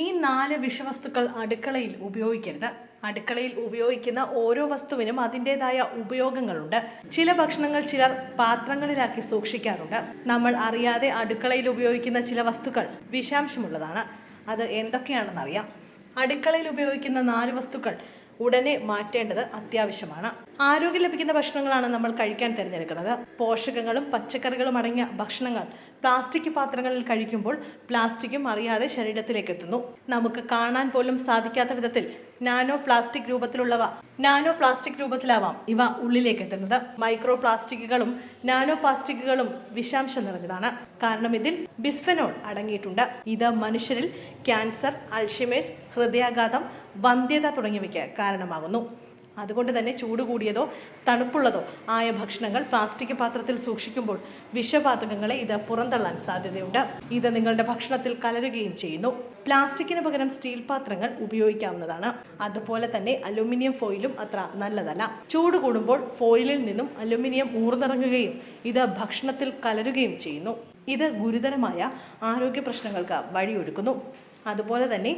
ഈ നാല് വിഷവസ്തുക്കൾ അടുക്കളയിൽ ഉപയോഗിക്കരുത്. അടുക്കളയിൽ ഉപയോഗിക്കുന്ന ഓരോ വസ്തുവിനും അതിന്റെതായ ഉപയോഗങ്ങളുണ്ട്. ചില ഭക്ഷണങ്ങൾ ചിലർ പാത്രങ്ങളിലാക്കി സൂക്ഷിക്കാറുണ്ട്. നമ്മൾ അറിയാതെ അടുക്കളയിൽ ഉപയോഗിക്കുന്ന ചില വസ്തുക്കൾ വിഷാംശമുള്ളതാണ്. അത് എന്തൊക്കെയാണെന്ന് അറിയാം. അടുക്കളയിൽ ഉപയോഗിക്കുന്ന നാല് വസ്തുക്കൾ ഉടനെ മാറ്റേണ്ടത് അത്യാവശ്യമാണ്. ആരോഗ്യം ലഭിക്കുന്ന ഭക്ഷണങ്ങളാണ് നമ്മൾ കഴിക്കാൻ തിരഞ്ഞെടുക്കുന്നത്. പോഷകങ്ങളും പച്ചക്കറികളും അടങ്ങിയ ഭക്ഷണങ്ങൾ പ്ലാസ്റ്റിക് പാത്രങ്ങളിൽ കഴിക്കുമ്പോൾ പ്ലാസ്റ്റിക്കും അറിയാതെ ശരീരത്തിലേക്ക് എത്തുന്നു നമുക്ക് കാണാൻ പോലും സാധിക്കാത്ത വിധത്തിൽ നാനോ പ്ലാസ്റ്റിക് രൂപത്തിലുള്ളവ നാനോ പ്ലാസ്റ്റിക് രൂപത്തിലാവാം ഇവ ഉള്ളിലേക്ക് എത്തുന്നത് മൈക്രോ പ്ലാസ്റ്റിക്കുകളും നാനോ പ്ലാസ്റ്റിക്കുകളും വിഷാംശം നിറഞ്ഞതാണ്. കാരണം ഇതിൽ ബിസ്ഫനോൾ അടങ്ങിയിട്ടുണ്ട്. ഇത് മനുഷ്യരിൽ ക്യാൻസർ അൾഷിമേഴ്സ് ഹൃദയാഘാതം വന്ധ്യത തുടങ്ങിയവയ്ക്ക് കാരണമാകുന്നു. അതുകൊണ്ട് തന്നെ ചൂട് കൂടിയതോ തണുപ്പുള്ളതോ ആയ ഭക്ഷണങ്ങൾ പ്ലാസ്റ്റിക് പാത്രത്തിൽ സൂക്ഷിക്കുമ്പോൾ വിഷവാതകങ്ങളെ ഇത് പുറന്തള്ളാൻ സാധ്യതയുണ്ട്. ഇത് നിങ്ങളുടെ ഭക്ഷണത്തിൽ കലരുകയും ചെയ്യുന്നു. പ്ലാസ്റ്റിക്കിന് പകരം സ്റ്റീൽ പാത്രങ്ങൾ ഉപയോഗിക്കാവുന്നതാണ്. അതുപോലെ തന്നെ അലുമിനിയം ഫോയിലും അത്ര നല്ലതല്ല. ചൂട് കൂടുമ്പോൾ ഫോയിലിൽ നിന്നും അലുമിനിയം ഊർന്നിറങ്ങുകയും ഇത് ഭക്ഷണത്തിൽ കലരുകയും ചെയ്യുന്നു. ഇത് ഗുരുതരമായ ആരോഗ്യ പ്രശ്നങ്ങൾക്ക് വഴിയൊരുക്കുന്നു. അതുപോലെ തന്നെ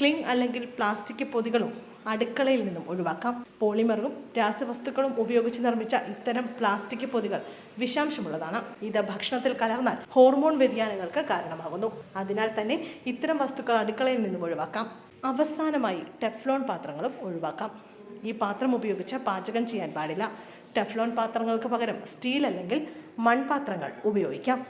ക്ലിങ് അല്ലെങ്കിൽ പ്ലാസ്റ്റിക് പൊതികളും അടുക്കളയിൽ നിന്നും ഒഴിവാക്കാം. പോളിമറും രാസവസ്തുക്കളും ഉപയോഗിച്ച് നിർമ്മിച്ച ഇത്തരം പ്ലാസ്റ്റിക് പൊതികൾ വിഷാംശമുള്ളതാണ്. ഇത് ഭക്ഷണത്തിൽ കലർന്നാൽ ഹോർമോൺ വ്യതിയാനങ്ങൾക്ക് കാരണമാകുന്നു. അതിനാൽ തന്നെ ഇത്തരം വസ്തുക്കൾ അടുക്കളയിൽ നിന്നും ഒഴിവാക്കാം. അവസാനമായി ടെഫ്ലോൺ പാത്രങ്ങളും ഒഴിവാക്കാം. ഈ പാത്രം ഉപയോഗിച്ച് പാചകം ചെയ്യാൻ പാടില്ല. ടെഫ്ലോൺ പാത്രങ്ങൾക്ക് പകരം സ്റ്റീൽ അല്ലെങ്കിൽ മൺപാത്രങ്ങൾ ഉപയോഗിക്കാം.